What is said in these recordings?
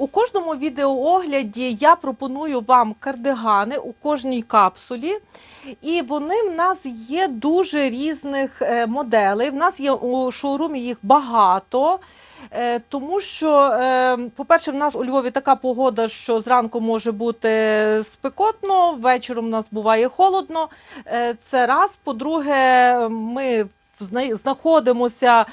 У кожному відеоогляді я пропоную вам кардигани у кожній капсулі. І вони в нас є дуже різних е, моделей. В нас є у шоурумі їх багато. Е, Тому що, е, по-перше, в нас у Львові така погода, що зранку може бути спекотно, вечором у нас буває холодно. Це раз. По-друге, ми знаходимося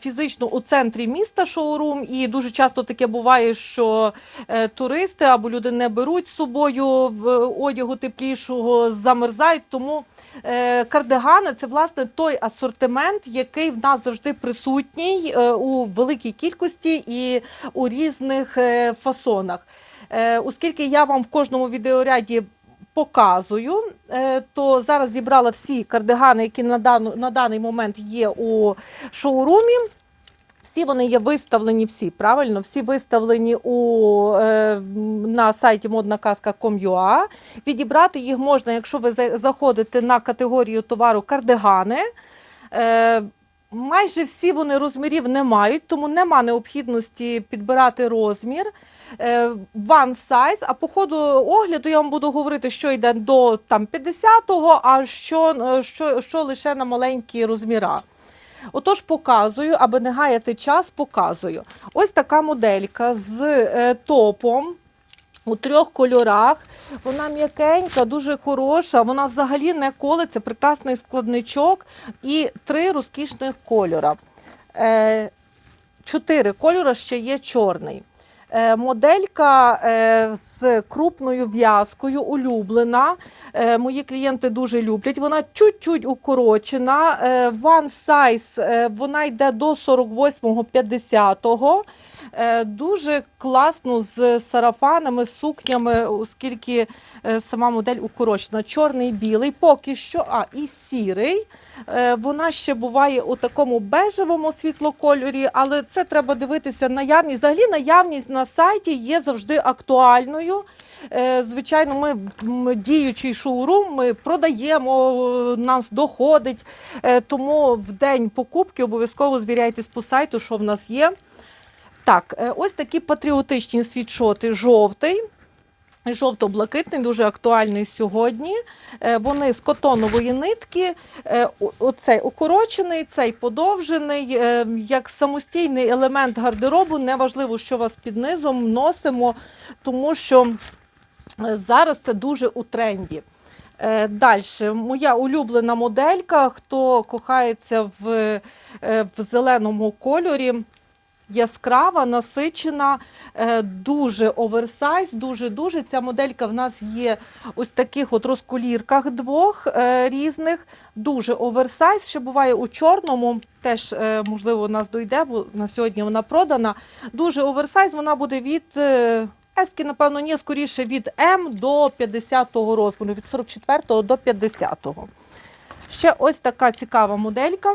фізично у центрі міста шоурум, і дуже часто таке буває, що е, туристи або люди не беруть з собою в одягу теплішого, замерзають. Тому е, кардигани це власне той асортимент, який в нас завжди присутній е, у великій кількості і у різних е, фасонах. Е, Оскільки я вам в кожному відеоряді показую, е, то зараз зібрала всі кардигани, які на, дану, на даний момент є у шоурумі. Всі вони є виставлені, всі правильно, всі виставлені у, е, на сайті modnaказка.com.ua. Відібрати їх можна, якщо ви заходите на категорію товару кардигани. Е, майже всі вони розмірів не мають, тому нема необхідності підбирати розмір. Е, One size, а по ходу огляду я вам буду говорити, що йде до там, 50-го, а що, е, що, що лише на маленькі розміра. Отож, показую, аби не гаяти час, показую. Ось така моделька з е, топом у трьох кольорах. Вона м'якенька, дуже хороша. Вона взагалі не колиться, прекрасний складничок і три розкішних кольора. Е, чотири кольора ще є чорний. Е, Моделька е, з крупною в'язкою, улюблена. Мої клієнти дуже люблять. Вона чуть-чуть укорочена. One size вона йде до 48-50. Е, Дуже класно з сарафанами, сукнями, оскільки е, сама модель укорочена. Чорний, білий, поки що, а і сірий. Е, Вона ще буває у такому бежевому світлокольорі, але це треба дивитися наявність. Взагалі наявність на сайті є завжди актуальною. Е, Звичайно, ми діючий шоурум, ми продаємо, е, нас доходить. Е, Тому в день покупки обов'язково звіряйтесь по сайту, що в нас є. Так, е, ось такі патріотичні світшоти жовтий. Жовто-блакитний, дуже актуальний сьогодні. Е, Вони з котонової нитки. Е, Оцей укорочений, цей подовжений. Як самостійний елемент гардеробу, неважливо, що вас під низом носимо, тому що зараз це дуже у тренді. Далі, моя улюблена моделька, хто кохається в, в зеленому кольорі. Яскрава, насичена, е, дуже оверсайз, дуже-дуже. Ця моделька в нас є ось таких от розколірках двох е, різних. Дуже оверсайз. Ще буває у чорному, теж, е, можливо, у нас дойде, бо на сьогодні вона продана. Дуже оверсайз, вона буде від ески, напевно, ні, скоріше від М до 50-го розміру, від 44-го до 50-го. Ще ось така цікава моделька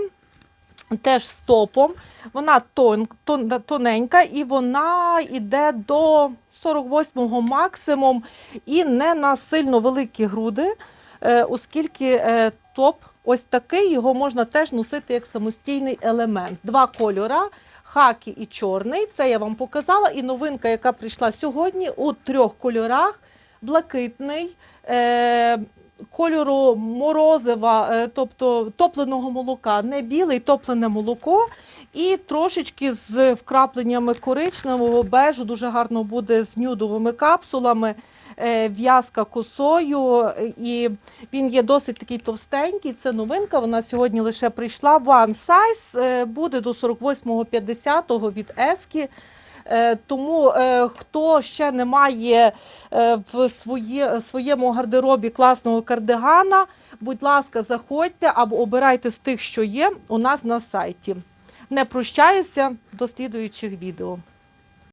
теж з топом. Вона тон, тон, тоненька і вона йде до 48-го максимум і не на сильно великі груди, е, оскільки е, топ ось такий, його можна теж носити як самостійний елемент. Два кольора. Хакі і чорний, це я вам показала. І новинка, яка прийшла сьогодні у трьох кольорах: блакитний, е, кольору морозива, е, тобто топленого молока, не білий, топлене молоко. І трошечки з вкрапленнями коричневого бежу, дуже гарно буде з нюдовими капсулами, е, в'язка косою. І він є досить такий товстенький. Це новинка. Вона сьогодні лише прийшла. One size е, буде до 48-50 від Ески. Е, Тому е, хто ще не має е, в своє, своєму гардеробі класного кардигана, будь ласка, заходьте або обирайте з тих, що є у нас на сайті. Не прощаюся до слідуючих відео.